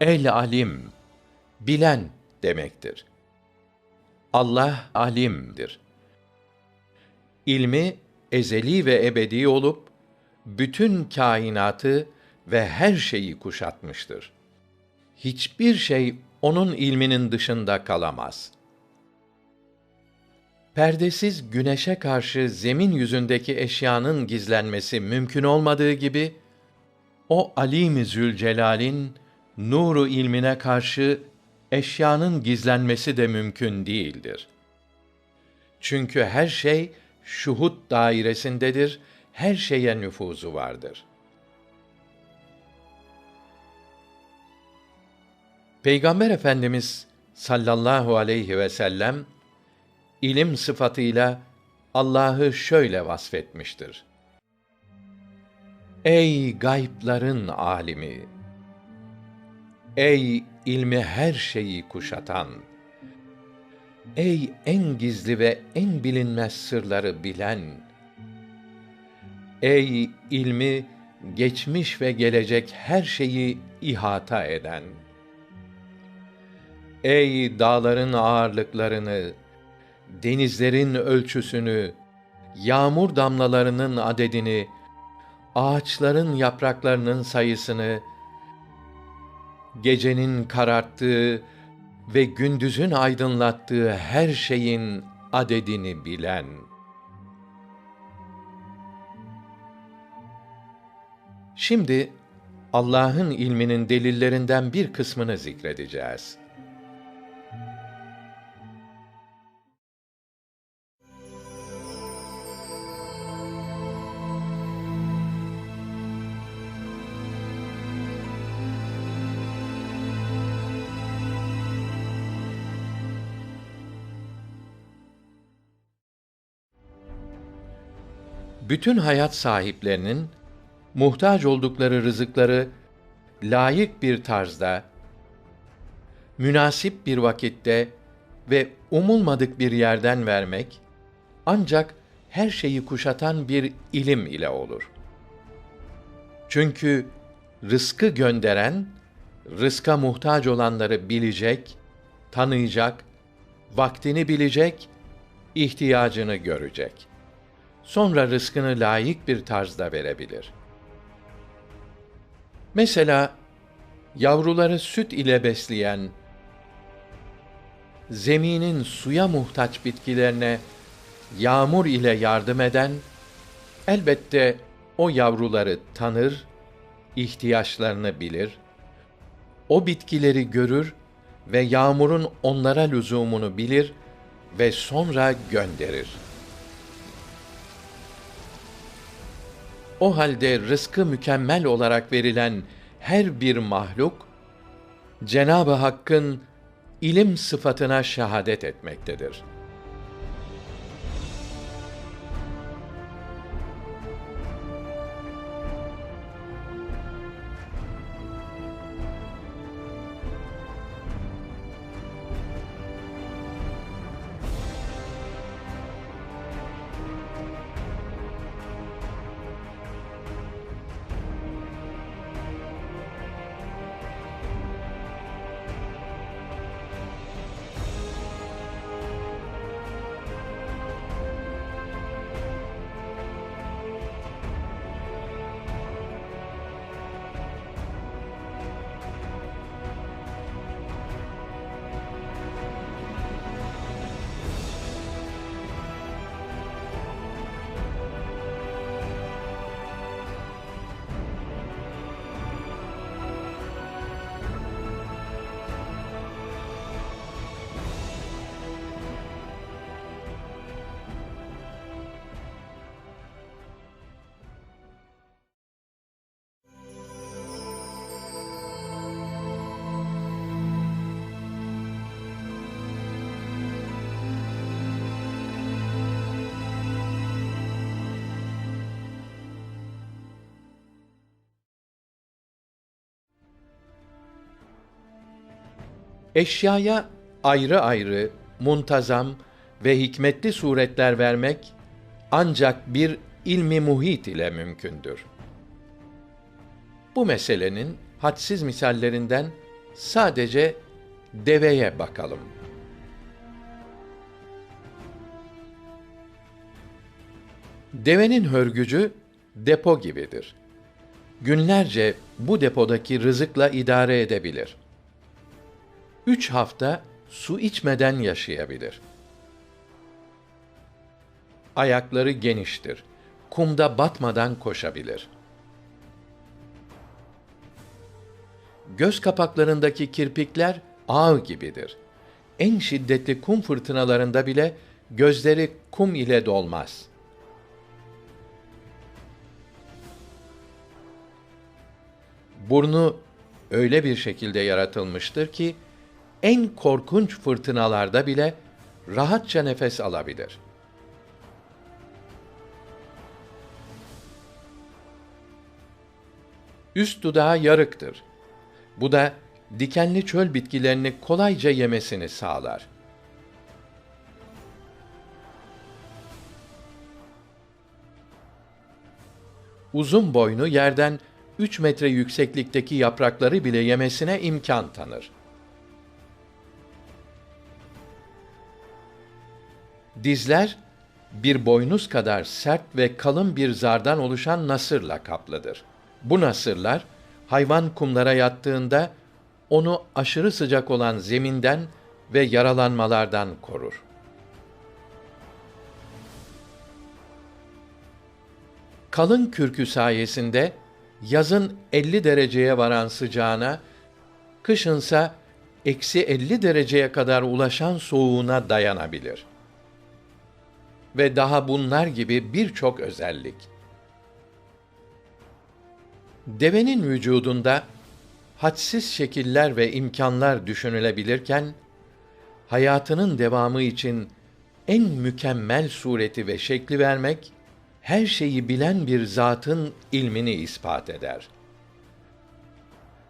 El alim, bilen demektir. Allah alimdir. İlmi ezeli ve ebedi olup bütün kainatı ve her şeyi kuşatmıştır. Hiçbir şey onun ilminin dışında kalamaz. Perdesiz güneşe karşı zemin yüzündeki eşyanın gizlenmesi mümkün olmadığı gibi o Alim-i Zülcelal'in nuru ilmine karşı eşyanın gizlenmesi de mümkün değildir. Çünkü her şey şuhut dairesindedir, her şeye nüfuzu vardır. Peygamber Efendimiz sallallahu aleyhi ve sellem ilim sıfatıyla Allah'ı şöyle vasfetmiştir. Ey gaybların alimi! Ey ilmi her şeyi kuşatan! Ey en gizli ve en bilinmez sırları bilen! Ey ilmi geçmiş ve gelecek her şeyi ihata eden! Ey dağların ağırlıklarını, denizlerin ölçüsünü, yağmur damlalarının adedini, ağaçların yapraklarının sayısını, gecenin kararttığı ve gündüzün aydınlattığı her şeyin adedini bilen. Şimdi Allah'ın ilminin delillerinden bir kısmını zikredeceğiz. Bütün hayat sahiplerinin muhtaç oldukları rızıkları layık bir tarzda, münasip bir vakitte ve umulmadık bir yerden vermek ancak her şeyi kuşatan bir ilim ile olur. Çünkü rızkı gönderen rızka muhtaç olanları bilecek, tanıyacak, vaktini bilecek, ihtiyacını görecek sonra rızkını layık bir tarzda verebilir. Mesela yavruları süt ile besleyen, zeminin suya muhtaç bitkilerine yağmur ile yardım eden, elbette o yavruları tanır, ihtiyaçlarını bilir, o bitkileri görür ve yağmurun onlara lüzumunu bilir ve sonra gönderir.'' O halde rızkı mükemmel olarak verilen her bir mahluk Cenab-ı Hakk'ın ilim sıfatına şehadet etmektedir.'' Eşyaya ayrı ayrı, muntazam ve hikmetli suretler vermek ancak bir ilmi muhit ile mümkündür. Bu meselenin hadsiz misallerinden sadece deveye bakalım. Devenin hörgücü depo gibidir. Günlerce bu depodaki rızıkla idare edebilir. Üç hafta su içmeden yaşayabilir. Ayakları geniştir. Kumda batmadan koşabilir. Göz kapaklarındaki kirpikler ağ gibidir. En şiddetli kum fırtınalarında bile gözleri kum ile dolmaz.'' burnu öyle bir şekilde yaratılmıştır ki en korkunç fırtınalarda bile rahatça nefes alabilir. Üst dudağı yarıktır. Bu da dikenli çöl bitkilerini kolayca yemesini sağlar. Uzun boynu yerden 3 metre yükseklikteki yaprakları bile yemesine imkan tanır. Dizler bir boynuz kadar sert ve kalın bir zardan oluşan nasırla kaplıdır. Bu nasırlar hayvan kumlara yattığında onu aşırı sıcak olan zeminden ve yaralanmalardan korur. Kalın kürkü sayesinde yazın 50 dereceye varan sıcağına, kışınsa eksi 50 dereceye kadar ulaşan soğuğuna dayanabilir. Ve daha bunlar gibi birçok özellik. Devenin vücudunda hadsiz şekiller ve imkanlar düşünülebilirken, hayatının devamı için en mükemmel sureti ve şekli vermek, her şeyi bilen bir zatın ilmini ispat eder.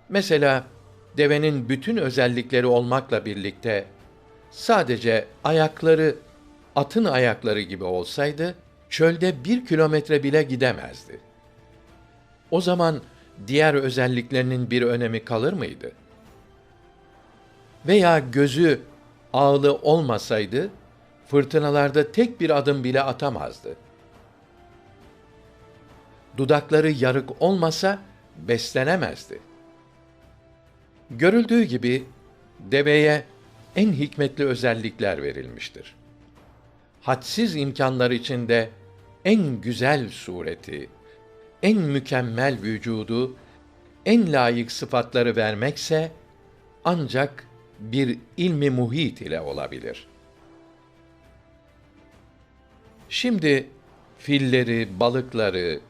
Mesela devenin bütün özellikleri olmakla birlikte sadece ayakları atın ayakları gibi olsaydı çölde bir kilometre bile gidemezdi. O zaman diğer özelliklerinin bir önemi kalır mıydı? Veya gözü ağlı olmasaydı fırtınalarda tek bir adım bile atamazdı.'' dudakları yarık olmasa beslenemezdi. Görüldüğü gibi deveye en hikmetli özellikler verilmiştir. Hadsiz imkanlar içinde en güzel sureti, en mükemmel vücudu, en layık sıfatları vermekse ancak bir ilmi muhit ile olabilir. Şimdi filleri, balıkları,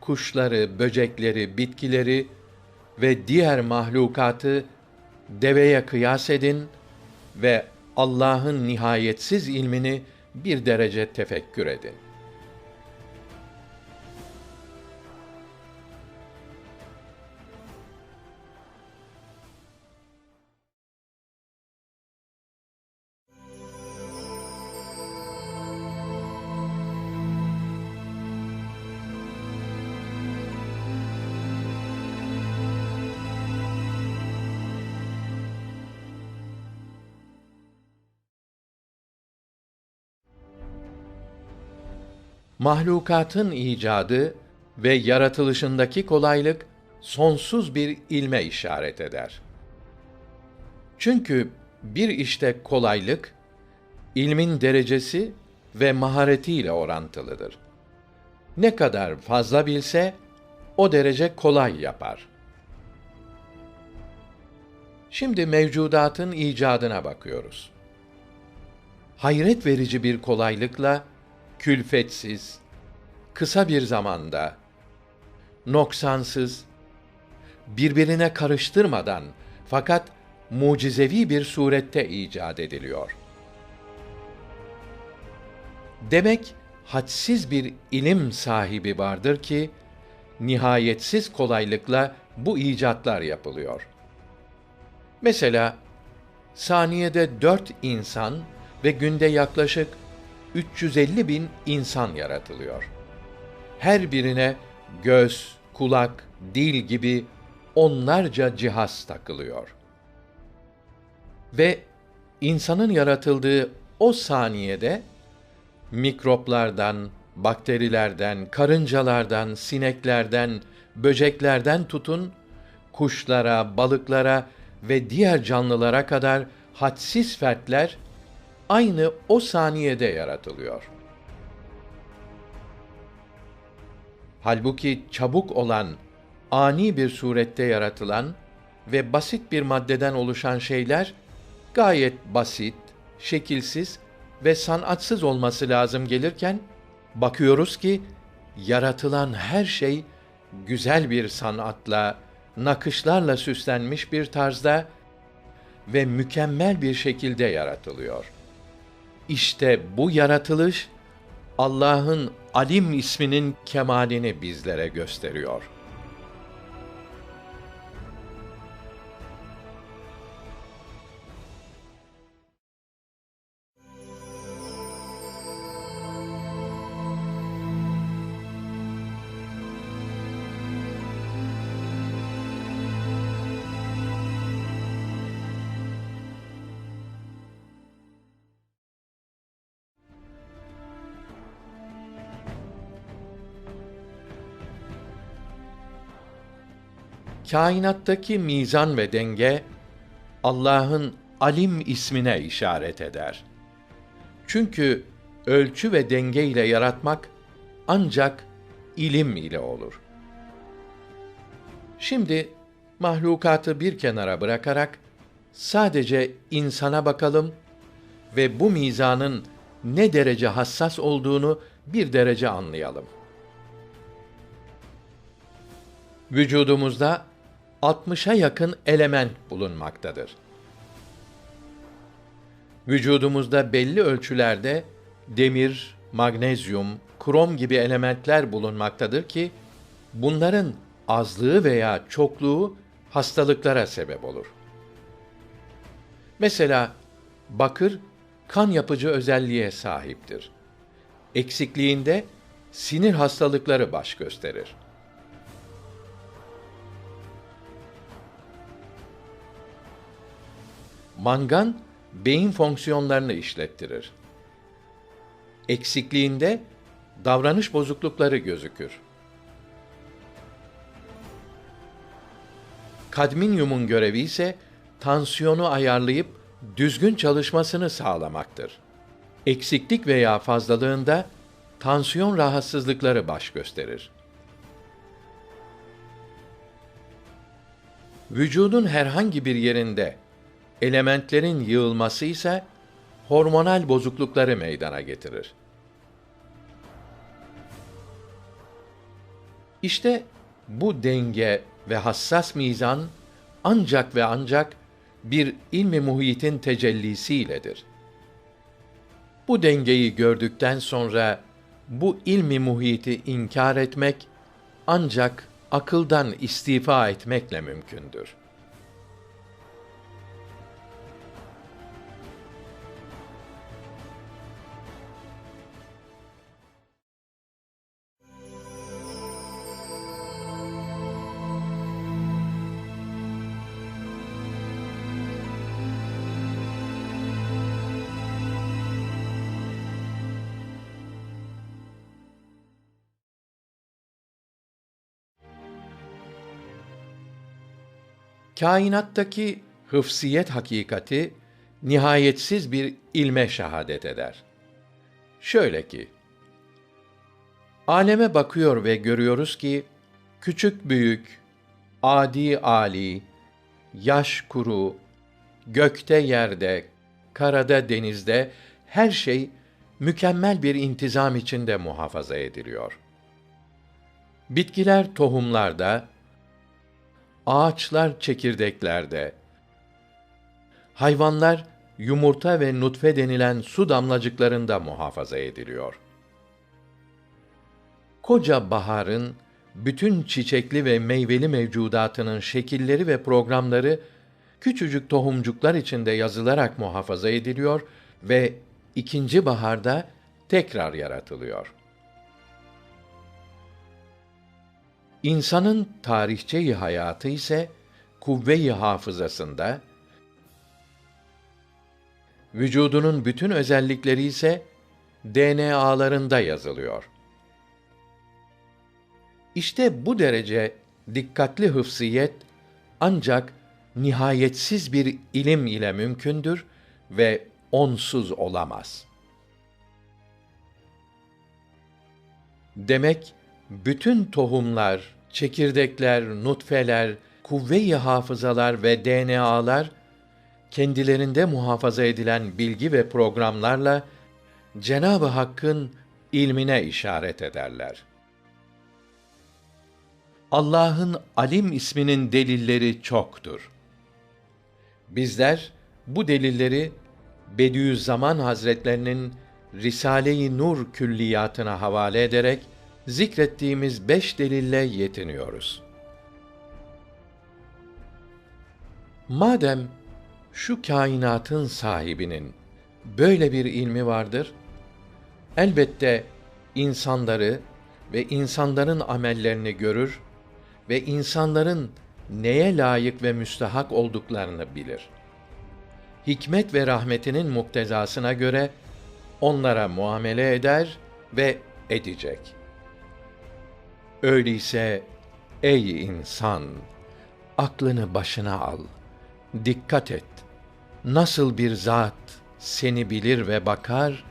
kuşları, böcekleri, bitkileri ve diğer mahlukatı deveye kıyas edin ve Allah'ın nihayetsiz ilmini bir derece tefekkür edin. Mahlukatın icadı ve yaratılışındaki kolaylık sonsuz bir ilme işaret eder. Çünkü bir işte kolaylık ilmin derecesi ve maharetiyle orantılıdır. Ne kadar fazla bilse o derece kolay yapar. Şimdi mevcudatın icadına bakıyoruz. Hayret verici bir kolaylıkla külfetsiz, kısa bir zamanda, noksansız, birbirine karıştırmadan fakat mucizevi bir surette icat ediliyor. Demek hadsiz bir ilim sahibi vardır ki nihayetsiz kolaylıkla bu icatlar yapılıyor. Mesela saniyede dört insan ve günde yaklaşık 350 bin insan yaratılıyor. Her birine göz, kulak, dil gibi onlarca cihaz takılıyor. Ve insanın yaratıldığı o saniyede mikroplardan, bakterilerden, karıncalardan, sineklerden, böceklerden tutun kuşlara, balıklara ve diğer canlılara kadar hadsiz fertler aynı o saniyede yaratılıyor. Halbuki çabuk olan, ani bir surette yaratılan ve basit bir maddeden oluşan şeyler gayet basit, şekilsiz ve sanatsız olması lazım gelirken bakıyoruz ki yaratılan her şey güzel bir sanatla, nakışlarla süslenmiş bir tarzda ve mükemmel bir şekilde yaratılıyor. İşte bu yaratılış Allah'ın Alim isminin kemalini bizlere gösteriyor. Kainattaki mizan ve denge Allah'ın Alim ismine işaret eder. Çünkü ölçü ve denge ile yaratmak ancak ilim ile olur. Şimdi mahlukatı bir kenara bırakarak sadece insana bakalım ve bu mizanın ne derece hassas olduğunu bir derece anlayalım. Vücudumuzda 60'a yakın element bulunmaktadır. Vücudumuzda belli ölçülerde demir, magnezyum, krom gibi elementler bulunmaktadır ki bunların azlığı veya çokluğu hastalıklara sebep olur. Mesela bakır kan yapıcı özelliğe sahiptir. Eksikliğinde sinir hastalıkları baş gösterir. Mangan beyin fonksiyonlarını işlettirir. Eksikliğinde davranış bozuklukları gözükür. Kadminyumun görevi ise tansiyonu ayarlayıp düzgün çalışmasını sağlamaktır. Eksiklik veya fazlalığında tansiyon rahatsızlıkları baş gösterir. Vücudun herhangi bir yerinde elementlerin yığılması ise hormonal bozuklukları meydana getirir. İşte bu denge ve hassas mizan ancak ve ancak bir ilmi muhitin tecellisiyledir. Bu dengeyi gördükten sonra bu ilmi muhiti inkar etmek ancak akıldan istifa etmekle mümkündür.'' Kainattaki hıfsiyet hakikati nihayetsiz bir ilme şahadet eder. Şöyle ki, aleme bakıyor ve görüyoruz ki, küçük büyük, adi ali, yaş kuru, gökte yerde, karada denizde, her şey mükemmel bir intizam içinde muhafaza ediliyor. Bitkiler tohumlarda, ağaçlar çekirdeklerde, hayvanlar yumurta ve nutfe denilen su damlacıklarında muhafaza ediliyor. Koca baharın bütün çiçekli ve meyveli mevcudatının şekilleri ve programları küçücük tohumcuklar içinde yazılarak muhafaza ediliyor ve ikinci baharda tekrar yaratılıyor.'' İnsanın tarihçeyi hayatı ise kuvve-i hafızasında vücudunun bütün özellikleri ise DNA'larında yazılıyor. İşte bu derece dikkatli hıfziyet ancak nihayetsiz bir ilim ile mümkündür ve onsuz olamaz. Demek bütün tohumlar, çekirdekler, nutfeler, kuvve-i hafızalar ve DNA'lar kendilerinde muhafaza edilen bilgi ve programlarla Cenab-ı Hakk'ın ilmine işaret ederler. Allah'ın Alim isminin delilleri çoktur. Bizler bu delilleri Bediüzzaman Hazretlerinin Risale-i Nur külliyatına havale ederek zikrettiğimiz beş delille yetiniyoruz. Madem şu kainatın sahibinin böyle bir ilmi vardır, elbette insanları ve insanların amellerini görür ve insanların neye layık ve müstahak olduklarını bilir. Hikmet ve rahmetinin muktezasına göre onlara muamele eder ve edecek. Öyleyse ey insan, aklını başına al. Dikkat et. Nasıl bir zat seni bilir ve bakar,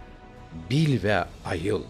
bil ve ayıl.